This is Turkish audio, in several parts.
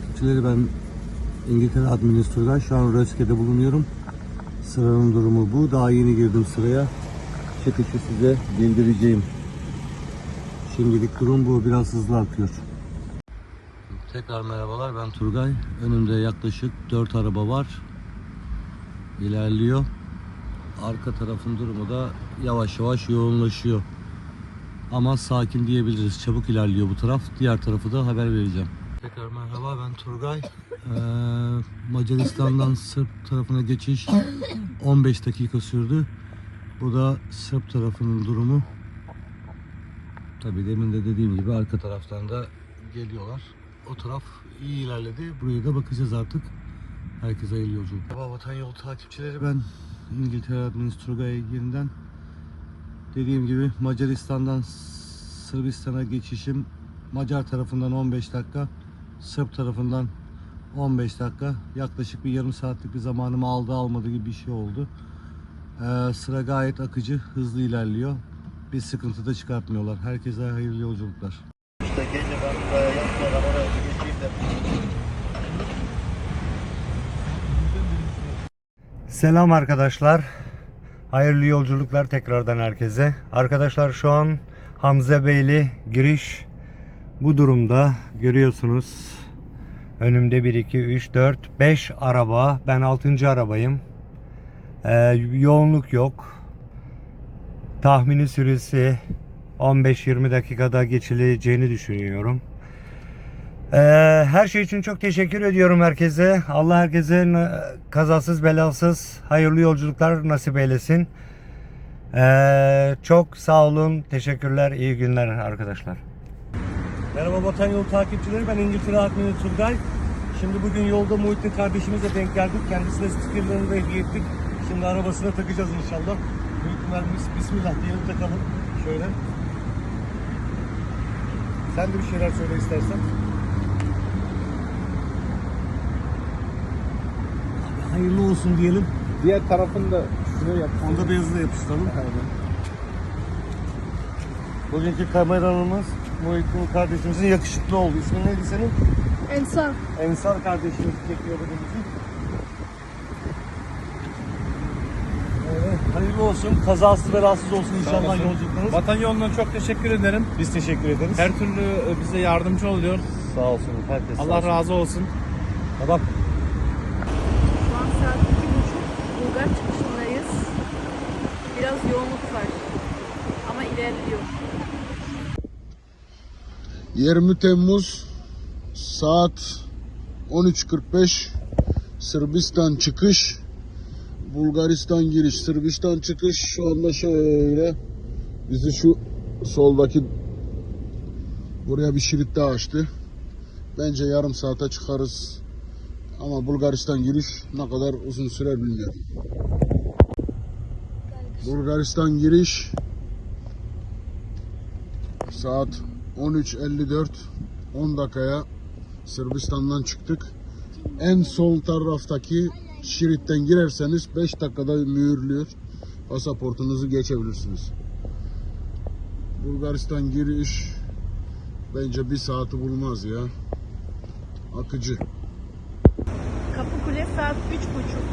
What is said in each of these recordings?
Takipçileri ben İngiltere Adminis Turgay. Şu an Röske'de bulunuyorum. Sıranın durumu bu. Daha yeni girdim sıraya. Çıkışı size bildireceğim. Şimdilik durum bu. Biraz hızlı akıyor. Tekrar merhabalar ben Turgay. Önümde yaklaşık 4 araba var. İlerliyor. Arka tarafın durumu da yavaş yavaş yoğunlaşıyor. Ama sakin diyebiliriz. Çabuk ilerliyor bu taraf. Diğer tarafı da haber vereceğim. Tekrar merhaba ben Turgay. Ee, Macaristan'dan Sırp tarafına geçiş 15 dakika sürdü. Bu da Sırp tarafının durumu. Tabii demin de dediğim gibi arka taraftan da geliyorlar. O taraf iyi ilerledi. Buraya da bakacağız artık. Herkese hayırlı yolculuk. Merhaba Vatan Yolu takipçileri ben İngiltere Adminis Turgay yeniden Dediğim gibi Macaristan'dan Sırbistan'a geçişim Macar tarafından 15 dakika, Sırp tarafından 15 dakika. Yaklaşık bir yarım saatlik bir zamanımı aldı almadı gibi bir şey oldu. Ee, sıra gayet akıcı, hızlı ilerliyor. Bir sıkıntı da çıkartmıyorlar. Herkese hayırlı yolculuklar. İşte gece ben buraya yatmadan oraya bir geçeyim de. Selam arkadaşlar. Hayırlı yolculuklar tekrardan herkese. Arkadaşlar şu an Hamza Beyli giriş bu durumda. Görüyorsunuz. Önümde 1, 2, 3, 4, 5 araba. Ben 6. arabayım. Ee, yoğunluk yok. Tahmini süresi 15-20 dakikada geçileceğini düşünüyorum. Ee, her şey için çok teşekkür ediyorum herkese. Allah herkese kazasız belasız hayırlı yolculuklar nasip eylesin. Ee, çok sağ olun. Teşekkürler. iyi günler arkadaşlar. Merhaba Vatan Yolu takipçileri. Ben İngiltere Admini Turgay. Şimdi bugün yolda Muhittin kardeşimize denk geldik. Kendisine stickerlarını da hediye ettik. Şimdi arabasına takacağız inşallah. Muhittin abimiz Bismillah diyelim takalım. Şöyle. Sen de bir şeyler söyle istersen. Abi hayırlı olsun diyelim. Diğer tarafını da şuraya yap. Onu da beyazla yapıştıralım. Bugünkü kameramız Muhittin kardeşimizin yakışıklı oldu. İsmin neydi senin? Ensar. Ensar kardeşimiz çekiyor bugünkü. Evet, hayırlı olsun. Kazasız belasız olsun inşallah olasın. yolculuklarınız. Vatan yoluna çok teşekkür ederim. Biz teşekkür ederiz. Her türlü e, bize yardımcı oluyor. Sağ olsun. Herkes sağ Allah olsun. razı olsun. Tamam. Şu an saat iki buçuk. Bulgar çıkışındayız. Biraz yoğunluk var. Ama ilerliyor. 20 Temmuz saat 13.45 Sırbistan çıkış. Bulgaristan giriş Sırbistan çıkış. Şu anda şöyle bizi şu soldaki buraya bir şerit daha açtı. Bence yarım saate çıkarız. Ama Bulgaristan giriş ne kadar uzun sürer bilmiyorum. Bulgaristan giriş saat 13.54 10 dakikaya Sırbistan'dan çıktık. En sol taraftaki şeritten girerseniz 5 dakikada mühürlüyor. Pasaportunuzu geçebilirsiniz. Bulgaristan giriş bence bir saati bulmaz ya. Akıcı. Kapıkule saat üç buçuk.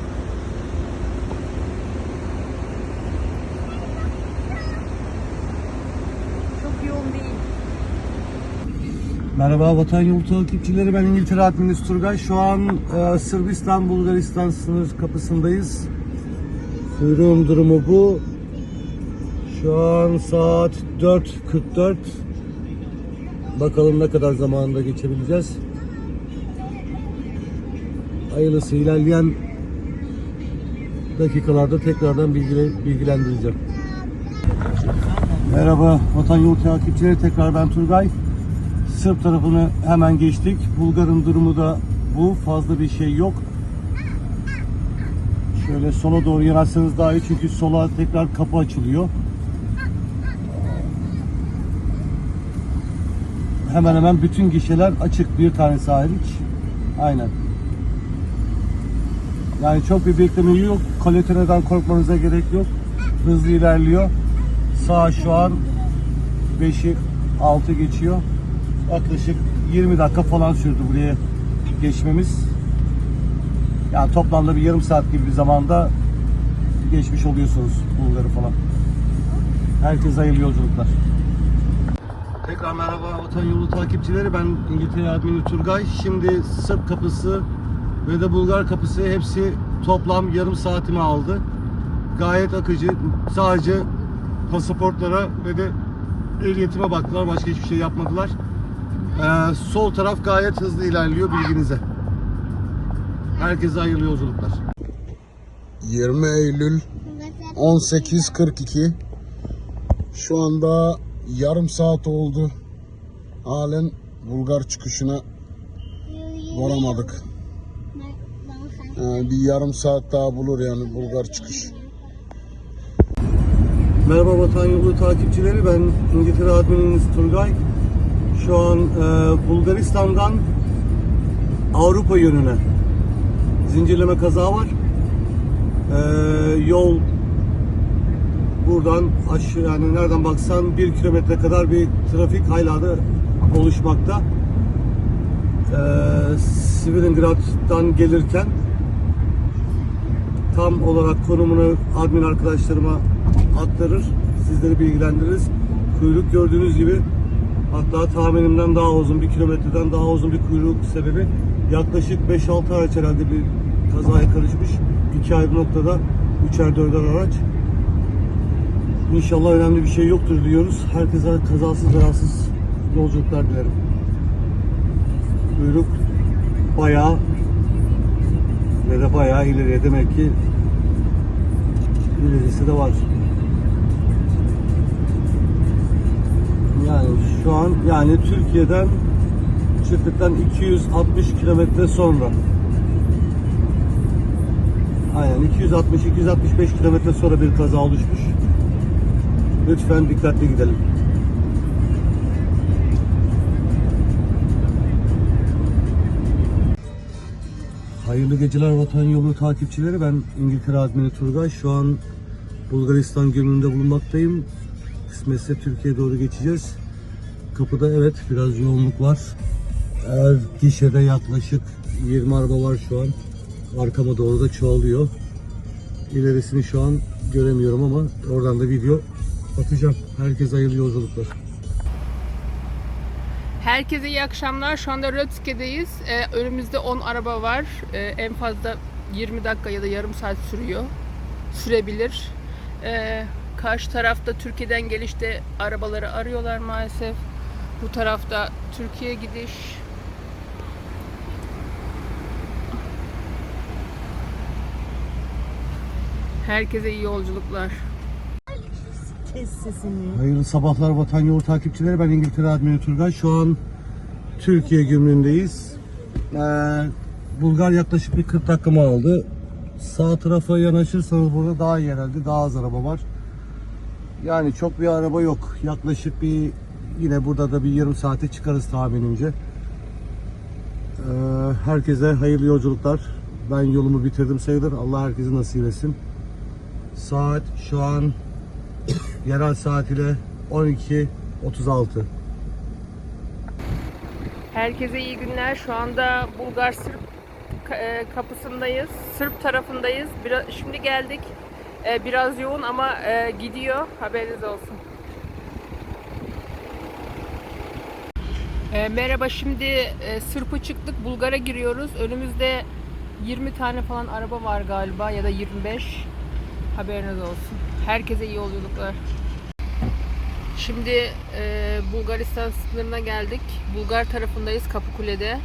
Çok yoğun değil. Merhaba Vatan Yolu takipçileri. Ben İngiltere Adminis Turgay. Şu an e, Sırbistan Bulgaristan sınır kapısındayız. Kuyruğun durumu bu. Şu an saat 4.44. Bakalım ne kadar zamanında geçebileceğiz. Hayırlısı ilerleyen dakikalarda tekrardan bilgile- bilgilendireceğim. Merhaba Vatan Yolu takipçileri. Tekrar ben Turgay. Sırp tarafını hemen geçtik. Bulgar'ın durumu da bu. Fazla bir şey yok. Şöyle sola doğru yanaşsanız daha iyi çünkü sola tekrar kapı açılıyor. Hemen hemen bütün gişeler açık bir tanesi hariç. Aynen. Yani çok bir bekleme yok. Kolitoneden korkmanıza gerek yok. Hızlı ilerliyor. Sağ şu an 5'i 6 geçiyor. Yaklaşık 20 dakika falan sürdü buraya geçmemiz. Yani toplamda bir yarım saat gibi bir zamanda geçmiş oluyorsunuz Bulgar'ı falan. Herkese hayırlı yolculuklar. Tekrar merhaba Vatan Yolu takipçileri. Ben İngiltere admini Turgay. Şimdi Sırp kapısı ve de Bulgar kapısı hepsi toplam yarım saatimi aldı. Gayet akıcı. Sadece pasaportlara ve de ehliyetime baktılar. Başka hiçbir şey yapmadılar. Ee, sol taraf gayet hızlı ilerliyor bilginize. Herkese hayırlı yolculuklar. 20 Eylül 18.42 Şu anda yarım saat oldu. Halen Bulgar çıkışına varamadık. Ee, bir yarım saat daha bulur yani Bulgar çıkış. Merhaba Vatan Yolu takipçileri. Ben İngiltere admininiz Turgay. Şu an e, Bulgaristan'dan Avrupa yönüne zincirleme kaza var. E, yol buradan aşağı yani nereden baksan bir kilometre kadar bir trafik hala oluşmakta. E, Svilingrad'dan gelirken tam olarak konumunu admin arkadaşlarıma aktarır. Sizleri bilgilendiririz. Kuyruk gördüğünüz gibi hatta tahminimden daha uzun, bir kilometreden daha uzun bir kuyruk sebebi yaklaşık 5-6 araç herhalde bir kazaya karışmış. İki ayrı noktada üçer dörder araç. İnşallah önemli bir şey yoktur diyoruz. Herkese kazasız zarasız yolculuklar dilerim. Kuyruk bayağı ve de bayağı ileriye demek ki ilerisi de var. Yani şu an yani Türkiye'den çıktıktan 260 kilometre sonra. Aynen 260-265 kilometre sonra bir kaza oluşmuş. Lütfen dikkatli gidelim. Hayırlı geceler Vatan Yolu takipçileri. Ben İngiltere admini Turgay. Şu an Bulgaristan gümrüğünde bulunmaktayım. Kısmetse Türkiye'ye doğru geçeceğiz. Kapıda evet biraz yoğunluk var. Eğer gişede yaklaşık 20 araba var şu an. Arkama doğru da çoğalıyor. İlerisini şu an göremiyorum ama oradan da video atacağım. Herkese hayırlı yolculuklar. Herkese iyi akşamlar. Şu anda Rötske'deyiz. Ee, önümüzde 10 araba var. Ee, en fazla 20 dakika ya da yarım saat sürüyor. Sürebilir. Ee, karşı tarafta Türkiye'den gelişte arabaları arıyorlar maalesef. Bu tarafta Türkiye gidiş. Herkese iyi yolculuklar. Hayırlı sabahlar Vatan Yolu takipçileri. Ben İngiltere Admini Turgay. Şu an Türkiye gümrüğündeyiz. Ee, Bulgar yaklaşık bir 40 dakikamı aldı. Sağ tarafa yanaşırsanız burada daha iyi herhalde. Daha az araba var. Yani çok bir araba yok. Yaklaşık bir yine burada da bir yarım saate çıkarız tahminimce. Ee, herkese hayırlı yolculuklar. Ben yolumu bitirdim sayılır. Allah herkese nasip etsin. Saat şu an yerel saat ile 12.36. Herkese iyi günler. Şu anda Bulgar Sırp e, kapısındayız. Sırp tarafındayız. Biraz, şimdi geldik. E, Biraz yoğun ama e, gidiyor. Haberiniz olsun. E, Merhaba. Şimdi e, Sırp'a çıktık. Bulgar'a giriyoruz. Önümüzde 20 tane falan araba var galiba ya da 25. Haberiniz olsun. Herkese iyi yolculuklar. Şimdi e, Bulgaristan sınırına geldik. Bulgar tarafındayız Kapıkule'de.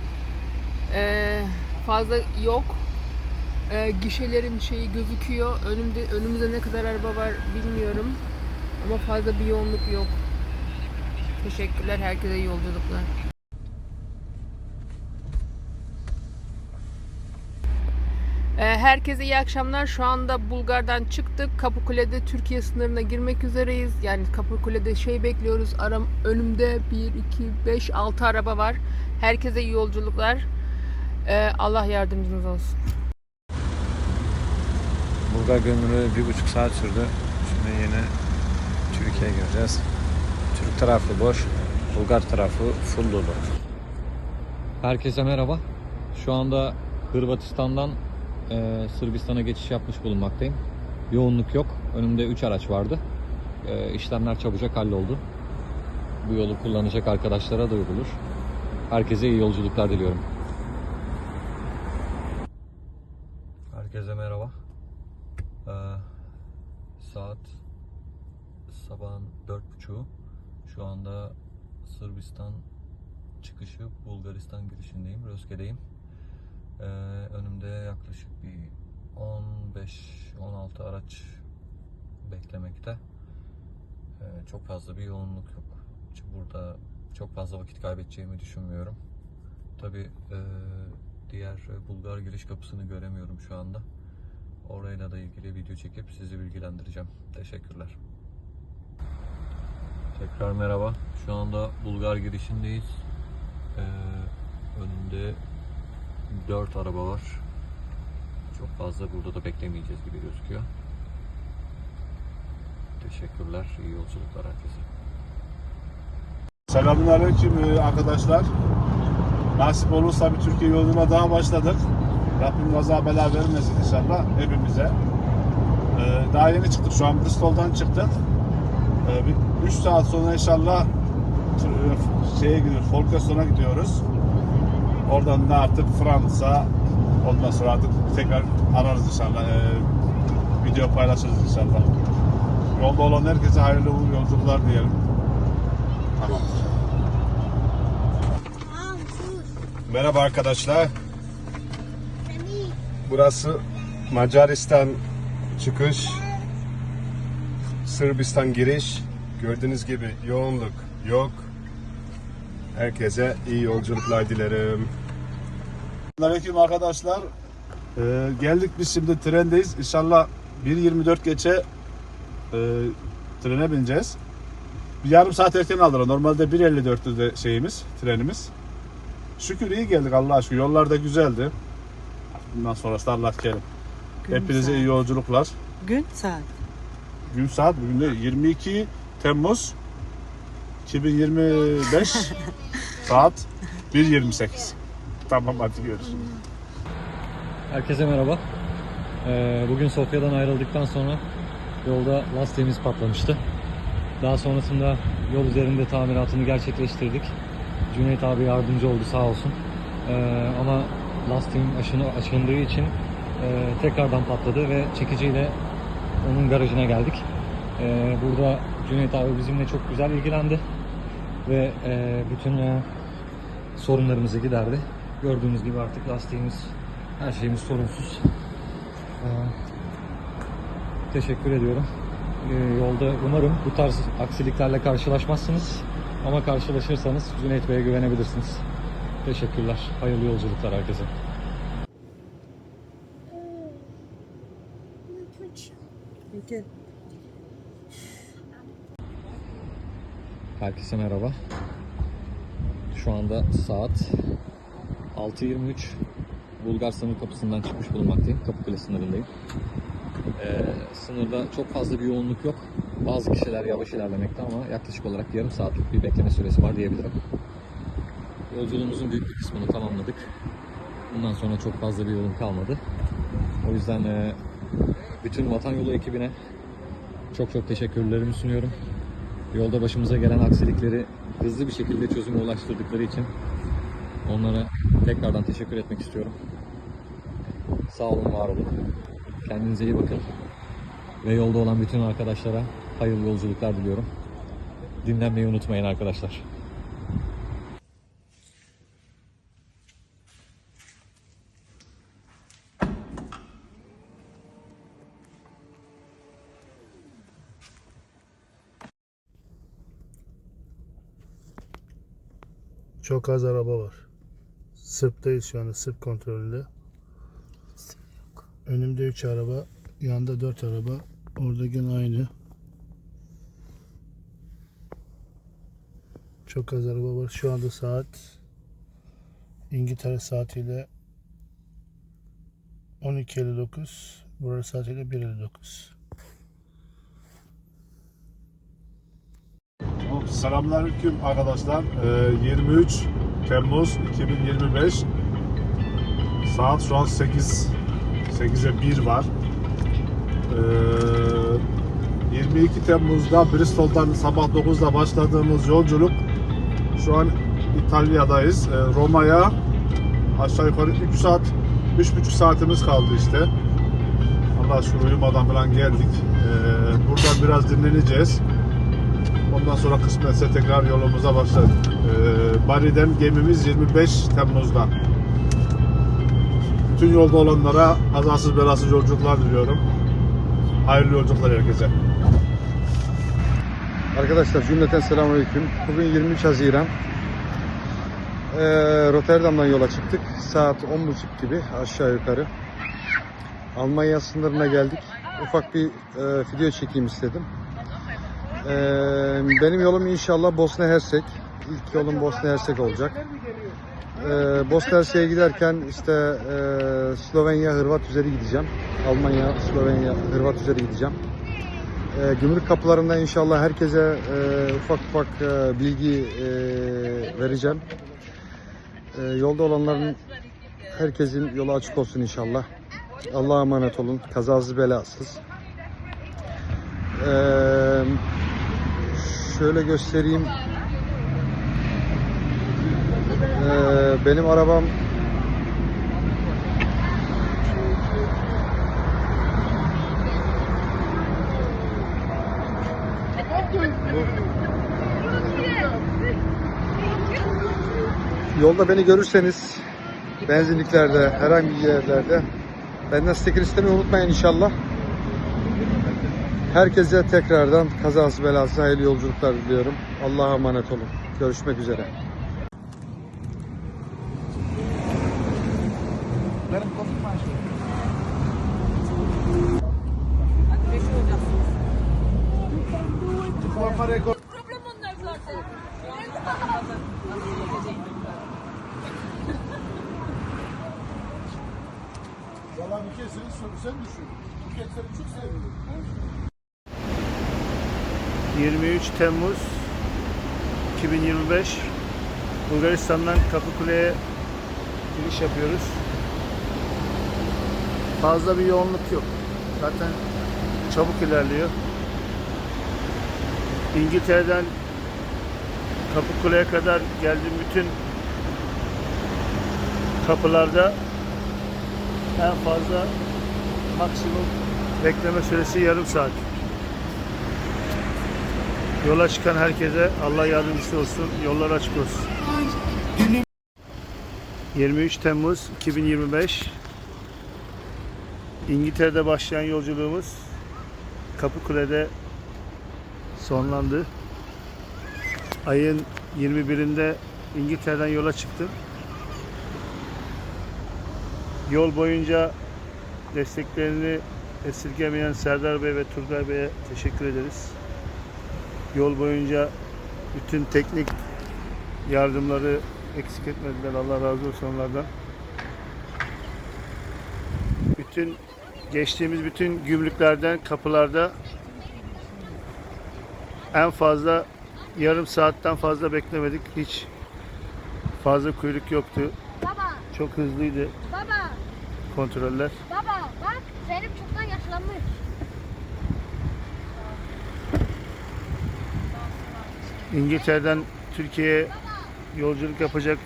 E, fazla yok. E, gişelerin şeyi gözüküyor. Önümde önümüzde ne kadar araba var bilmiyorum. Ama fazla bir yoğunluk yok. Teşekkürler. Herkese iyi yolculuklar. E, Herkese iyi akşamlar. Şu anda Bulgar'dan çıktık. Kapıkule'de Türkiye sınırına girmek üzereyiz. Yani Kapıkule'de şey bekliyoruz. Aram önümde 1 2 5 6 araba var. Herkese iyi yolculuklar. E, Allah yardımcınız olsun. Bulgar gömrüğü bir buçuk saat sürdü. Şimdi yine Türkiye'ye gireceğiz. Türk tarafı boş, Bulgar tarafı full dolu. Herkese merhaba. Şu anda Hırvatistan'dan e, Sırbistan'a geçiş yapmış bulunmaktayım. Yoğunluk yok. Önümde 3 araç vardı. E, işlemler çabucak halloldu. Bu yolu kullanacak arkadaşlara duyurulur. Herkese iyi yolculuklar diliyorum. Herkese merhaba. Ee, saat sabahın dört buçuğu. Şu anda Sırbistan çıkışı Bulgaristan girişindeyim. Röske'deyim. Ee, önümde yaklaşık bir 15-16 araç beklemekte. Ee, çok fazla bir yoğunluk yok. Burada çok fazla vakit kaybedeceğimi düşünmüyorum. Tabi diğer e, Bulgar giriş kapısını göremiyorum şu anda. Orayla da ilgili video çekip sizi bilgilendireceğim. Teşekkürler. Tekrar merhaba. Şu anda Bulgar girişindeyiz. Ee, önünde 4 araba var. Çok fazla burada da beklemeyeceğiz gibi gözüküyor. Teşekkürler. İyi yolculuklar herkese. Selamünaleyküm e, arkadaşlar. Nasip olursa bir Türkiye yoluna daha başladık. Rabbim kaza bela vermesin inşallah hepimize. Ee, daha yeni çıktık. Şu an Bristol'dan çıktık. 3 saat sonra inşallah e, şeye gidiyoruz, Folkestone'a gidiyoruz. Oradan da artık Fransa, ondan sonra artık tekrar ararız inşallah. Ee, video paylaşırız inşallah. Yolda olan herkese hayırlı uğurlu yolculuklar diyelim. Tamam. Merhaba arkadaşlar. Burası Macaristan çıkış. Sırbistan giriş. Gördüğünüz gibi yoğunluk yok. Herkese iyi yolculuklar dilerim. Selamünaleyküm arkadaşlar. Ee, geldik biz şimdi trendeyiz. İnşallah 1.24 geçe e, trene bineceğiz. Bir yarım saat erken aldılar. Normalde 1.54'tü de şeyimiz, trenimiz. Şükür iyi geldik Allah aşkına. Yollar da güzeldi. Bundan sonrası da Allah kerim. Hepinize iyi yolculuklar. Gün saat. Gün saat bugün de 22 Temmuz 2025 saat 1.28. Tamam hadi görüşürüz. Herkese merhaba. Ee, bugün Sofya'dan ayrıldıktan sonra yolda lastiğimiz patlamıştı. Daha sonrasında yol üzerinde tamiratını gerçekleştirdik. Cüneyt abi yardımcı oldu sağ olsun. Ee, ama lastiğin aşını aşındığı için e, tekrardan patladı ve çekiciyle onun garajına geldik. Ee, burada Cüneyt abi bizimle çok güzel ilgilendi ve e, bütün e, sorunlarımızı giderdi. Gördüğünüz gibi artık lastiğimiz, her şeyimiz sorunsuz. Ee, teşekkür ediyorum. Ee, yolda umarım bu tarz aksiliklerle karşılaşmazsınız. Ama karşılaşırsanız Cüneyt Bey'e güvenebilirsiniz. Teşekkürler. Hayırlı yolculuklar herkese. Peki. Herkese merhaba. Şu anda saat 6.23. Bulgar sınır kapısından çıkmış bulunmaktayım. Kapıkule sınırındayım. Ee, sınırda çok fazla bir yoğunluk yok. Bazı kişiler yavaş ilerlemekte ama yaklaşık olarak yarım saatlik bir bekleme süresi var diyebilirim. Yolculuğumuzun büyük bir kısmını tamamladık. Bundan sonra çok fazla bir yolum kalmadı. O yüzden e, bütün Vatan Yolu ekibine çok çok teşekkürlerimi sunuyorum. Yolda başımıza gelen aksilikleri hızlı bir şekilde çözüme ulaştırdıkları için onlara tekrardan teşekkür etmek istiyorum. Sağ olun, var olun. Kendinize iyi bakın. Ve yolda olan bütün arkadaşlara hayırlı yolculuklar diliyorum. Dinlenmeyi unutmayın arkadaşlar. Çok az araba var. Sırp'tayız şu anda. Sırp kontrolünde. Önümde 3 araba. Yanında 4 araba. Orada gene aynı. Çok az araba var. Şu anda saat İngiltere saatiyle 12.59. Burası saatiyle 1.59. Selamünaleyküm arkadaşlar. Ee, 23 Temmuz 2025 Saat şu an 8 8'e 1 var. Ee, 22 Temmuz'da Bristol'dan sabah 9'da başladığımız yolculuk şu an İtalya'dayız. Ee, Roma'ya aşağı yukarı 3 saat 3,5 saatimiz kaldı işte. Allah şükür uyumadan falan geldik. Ee, buradan biraz dinleneceğiz. Ondan sonra kısmetse tekrar yolumuza başladık. Ee, Bari'den gemimiz 25 Temmuz'da. Bütün yolda olanlara kazasız belasız yolculuklar diliyorum. Hayırlı yolculuklar herkese. Arkadaşlar cümleten selamünaleyküm. Bugün 23 Haziran. Ee, Rotterdam'dan yola çıktık. Saat 10.30 gibi aşağı yukarı. Almanya sınırına geldik. Ufak bir e, video çekeyim istedim. Ee, benim yolum inşallah Bosna Hersek. İlk yolum Bosna Hersek olacak. Ee, Bosna Hersek'e giderken işte e, Slovenya, Hırvat üzeri gideceğim. Almanya, Slovenya, Hırvat üzeri gideceğim. E, gümrük kapılarında inşallah herkese e, ufak ufak e, bilgi e, vereceğim. E, yolda olanların herkesin yolu açık olsun inşallah. Allah'a emanet olun. Kazasız belasız. E, şöyle göstereyim. E, benim arabam Yolda beni görürseniz benzinliklerde, herhangi bir yerlerde benden sticker istemeyi unutmayın inşallah. Herkese tekrardan kazası belası hayırlı yolculuklar diliyorum. Allah'a emanet olun. Görüşmek üzere. Valla bir kez soru sen düşün. Bir kez seni çok sevdim. 23 Temmuz 2025 Bulgaristan'dan Kapıkule'ye giriş yapıyoruz. Fazla bir yoğunluk yok. Zaten çabuk ilerliyor. İngiltere'den Kapıkule'ye kadar geldiğim bütün kapılarda en fazla maksimum bekleme süresi yarım saat. Yola çıkan herkese Allah yardımcısı olsun, yollar açık olsun. 23 Temmuz 2025 İngiltere'de başlayan yolculuğumuz Kapıkule'de sonlandı. Ayın 21'inde İngiltere'den yola çıktım. Yol boyunca desteklerini esirgemeyen Serdar Bey ve Turgay Bey'e teşekkür ederiz. Yol boyunca bütün teknik yardımları eksik etmediler. Allah razı olsun onlardan. Bütün geçtiğimiz bütün gümrüklerden, kapılarda en fazla yarım saatten fazla beklemedik. Hiç fazla kuyruk yoktu. Baba, Çok hızlıydı baba, kontroller. baba bak Zeynep çoktan yaşlanmış. İngiltere'den Türkiye'ye yolculuk yapacak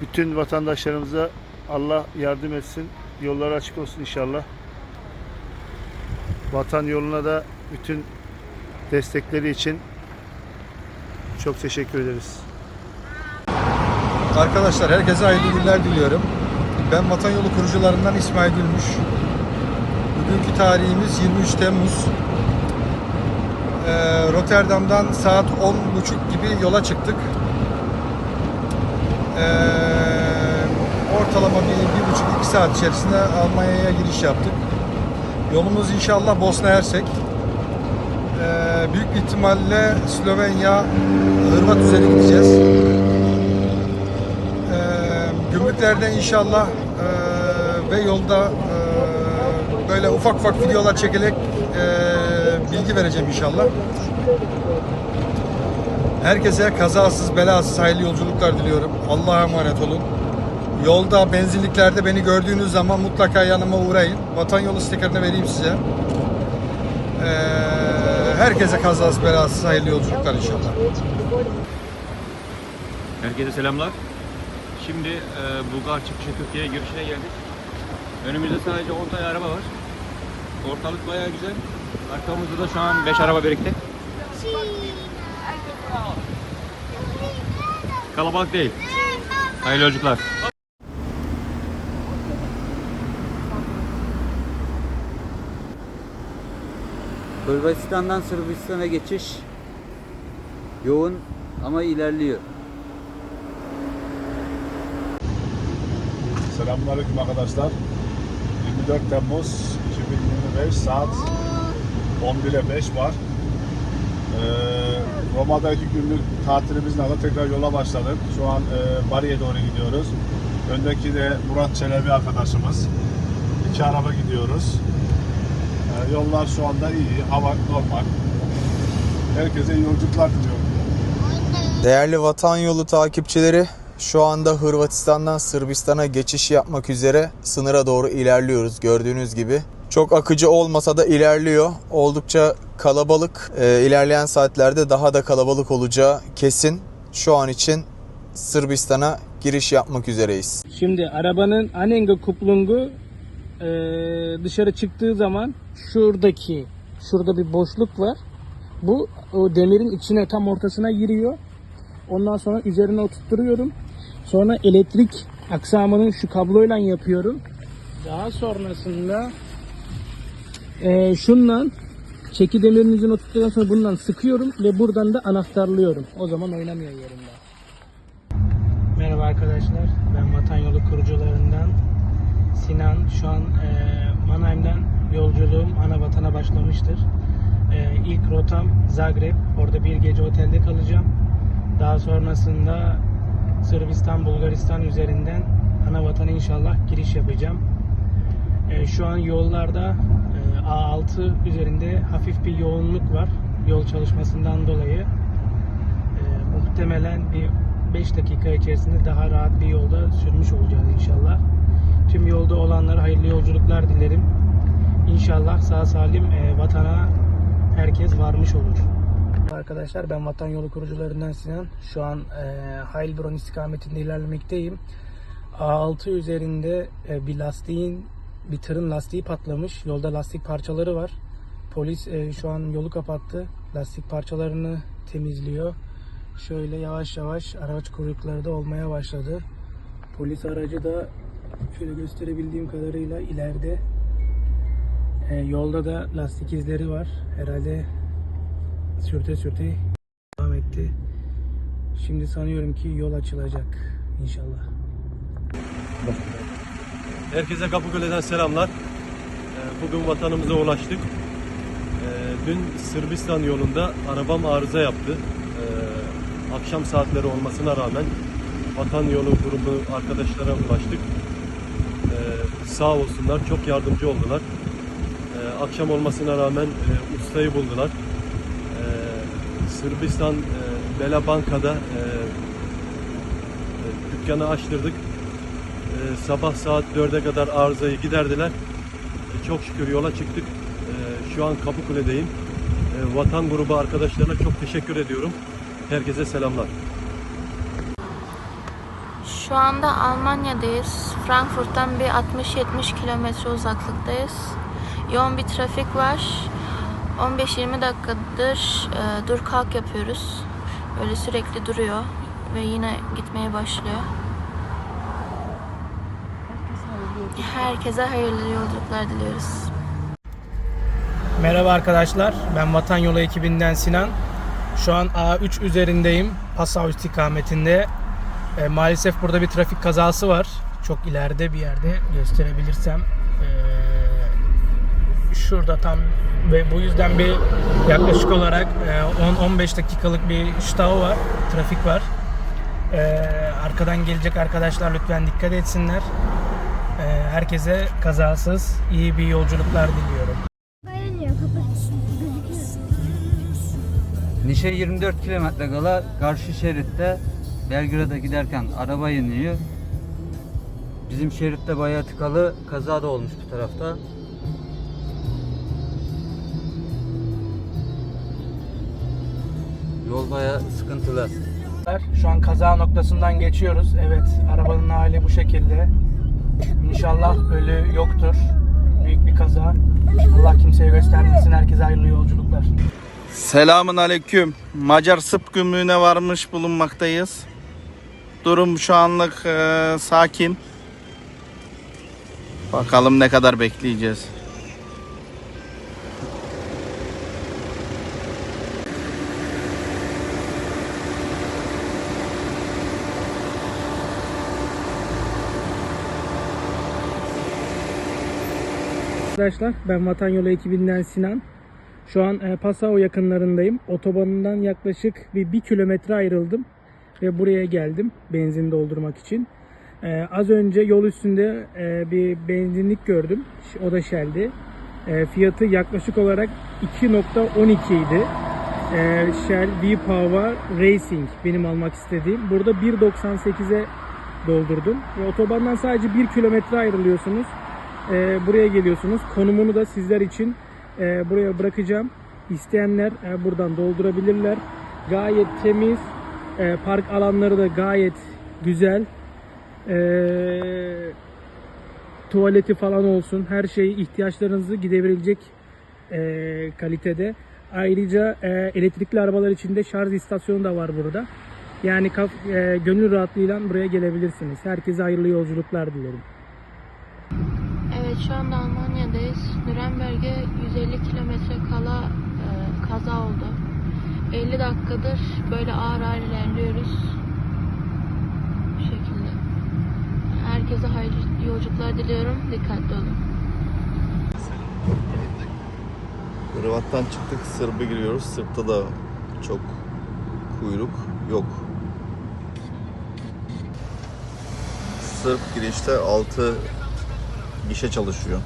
bütün vatandaşlarımıza Allah yardım etsin. Yolları açık olsun inşallah. Vatan yoluna da bütün destekleri için çok teşekkür ederiz. Arkadaşlar herkese hayırlı günler diliyorum. Ben Vatan Yolu kurucularından İsmail Gülmüş. Bugünkü tarihimiz 23 Temmuz. Ee, Rotterdam'dan saat 10.30 gibi yola çıktık. Ee, ortalama bir, bir buçuk iki saat içerisinde Almanya'ya giriş yaptık. Yolumuz inşallah Bosna Hersek. Ee, büyük ihtimalle Slovenya, Hırvat üzeri gideceğiz. Ee, gümrüklerde inşallah e, ve yolda e, böyle ufak ufak videolar çekerek e, bilgi vereceğim inşallah. Herkese kazasız belasız hayırlı yolculuklar diliyorum. Allah'a emanet olun. Yolda benzinliklerde beni gördüğünüz zaman mutlaka yanıma uğrayın. Vatan yolu stikerini vereyim size. Ee, herkese kazasız belasız hayırlı yolculuklar inşallah. Herkese selamlar. Şimdi e, Bulgar çıkışı Türkiye'ye girişine geldik. Önümüzde sadece 10 tane araba var. Ortalık bayağı güzel. Arkamızda da şu an 5 araba birlikte. Kalabalık değil. Hayırlı yolculuklar. Hırvatistan'dan Sırbistan'a geçiş yoğun ama ilerliyor. Selamünaleyküm arkadaşlar. 24 Temmuz 2025 saat 11'e 5 var. Ee, Roma'da iki günlük tatilimizle de tekrar yola başladık. Şu an e, Bari'ye doğru gidiyoruz. Öndeki de Murat Çelebi arkadaşımız. İki araba gidiyoruz. Ee, yollar şu anda iyi, hava normal. Herkese yolculuklar diliyorum. Değerli Vatan Yolu takipçileri, şu anda Hırvatistan'dan Sırbistan'a geçiş yapmak üzere sınıra doğru ilerliyoruz gördüğünüz gibi. Çok akıcı olmasa da ilerliyor. Oldukça kalabalık. Ee, ilerleyen saatlerde daha da kalabalık olacağı kesin. Şu an için Sırbistan'a giriş yapmak üzereyiz. Şimdi arabanın anenga kuplungu e, dışarı çıktığı zaman şuradaki şurada bir boşluk var. Bu o demirin içine tam ortasına giriyor. Ondan sonra üzerine oturtturuyorum. Sonra elektrik aksamının şu kabloyla yapıyorum. Daha sonrasında e, şundan çeki demirin üzerine oturttuktan sonra bundan sıkıyorum ve buradan da anahtarlıyorum. O zaman oynamıyor yerinden. Merhaba arkadaşlar. Ben Vatan Yolu kurucularından Sinan. Şu an e, Mannheim'den yolculuğum ana vatana başlamıştır. E, ilk rotam Zagreb. Orada bir gece otelde kalacağım. Daha sonrasında Sırbistan, Bulgaristan üzerinden ana vatana inşallah giriş yapacağım. E, şu an yollarda A6 üzerinde hafif bir yoğunluk var. Yol çalışmasından dolayı. E, muhtemelen bir 5 dakika içerisinde daha rahat bir yolda sürmüş olacağız inşallah. Tüm yolda olanlara hayırlı yolculuklar dilerim. İnşallah sağ salim e, vatana herkes varmış olur. Arkadaşlar ben Vatan Yolu kurucularından Sinan. Şu an e, Heilbronn istikametinde ilerlemekteyim. A6 üzerinde e, bir lastiğin bir tırın lastiği patlamış. Yolda lastik parçaları var. Polis e, şu an yolu kapattı. Lastik parçalarını temizliyor. Şöyle yavaş yavaş araç kuyrukları da olmaya başladı. Polis aracı da şöyle gösterebildiğim kadarıyla ileride. E, yolda da lastik izleri var. Herhalde sürte sürte devam etti. Şimdi sanıyorum ki yol açılacak inşallah. Herkese Kapıkule'den selamlar. Ee, Bugün vatanımıza ulaştık. Ee, Dün Sırbistan yolunda arabam arıza yaptı. Ee, Akşam saatleri olmasına rağmen Vatan Yolu grubu arkadaşlara ulaştık. Sağ olsunlar çok yardımcı oldular. Akşam olmasına rağmen e, ustayı buldular. Sırbistan e, Bela Banka'da e, dükkanı açtırdık. Ee, sabah saat 4'e kadar arızayı giderdiler. Ee, çok şükür yola çıktık. Ee, şu an Kapıkule'deyim. Ee, Vatan grubu arkadaşlarına çok teşekkür ediyorum. Herkese selamlar. Şu anda Almanya'dayız. Frankfurt'tan bir 60-70 kilometre uzaklıktayız. Yoğun bir trafik var. 15-20 dakikadır e, dur kalk yapıyoruz. Böyle sürekli duruyor ve yine gitmeye başlıyor. Herkese hayırlı yolculuklar diliyoruz. Merhaba arkadaşlar. Ben Vatan Yolu ekibinden Sinan. Şu an A3 üzerindeyim. Passau istikametinde. E, maalesef burada bir trafik kazası var. Çok ileride bir yerde gösterebilirsem. E, şurada tam ve bu yüzden bir yaklaşık olarak e, 10-15 dakikalık bir stau var. Trafik var. E, arkadan gelecek arkadaşlar lütfen dikkat etsinler. E, herkese kazasız iyi bir yolculuklar diliyorum. Nişe 24 kilometre kala karşı şeritte Belgrad'a giderken araba iniyor. Bizim şeritte bayağı tıkalı kaza da olmuş bu tarafta. Yol bayağı sıkıntılı. Şu an kaza noktasından geçiyoruz. Evet, arabanın hali bu şekilde. İnşallah ölü yoktur. Büyük bir kaza. Allah kimseye göstermesin. Herkese hayırlı yolculuklar. Selamun aleyküm. Macar Sıp Gümrüğü'ne varmış bulunmaktayız. Durum şu anlık e, sakin. Bakalım ne kadar bekleyeceğiz. Arkadaşlar ben Vatan Yolu ekibinden Sinan. Şu an e, Passau yakınlarındayım. Otobanından yaklaşık bir, bir kilometre ayrıldım. Ve buraya geldim benzin doldurmak için. E, az önce yol üstünde e, bir benzinlik gördüm. O da Shell'di. E, fiyatı yaklaşık olarak 2.12 idi. E, Shell V-Power Racing benim almak istediğim. Burada 1.98'e doldurdum. Ve otobandan sadece 1 kilometre ayrılıyorsunuz. E, buraya geliyorsunuz. Konumunu da sizler için e, buraya bırakacağım. İsteyenler e, buradan doldurabilirler. Gayet temiz. E, park alanları da gayet güzel. E, tuvaleti falan olsun. Her şey ihtiyaçlarınızı gidebilecek e, kalitede. Ayrıca e, elektrikli arabalar için de şarj istasyonu da var burada. Yani e, gönül rahatlığıyla buraya gelebilirsiniz. Herkese hayırlı yolculuklar dilerim. Şu anda Almanya'dayız. Nürnberg'e 150 kilometre kala e, kaza oldu. 50 dakikadır böyle ağır ağır ilerliyoruz. Bu şekilde. Herkese hayırlı yolculuklar diliyorum. Dikkatli olun. Hırvat'tan çıktık Sırp'a giriyoruz. Sırp'ta da çok kuyruk yok. Sırp girişte 6 gişe çalışıyor.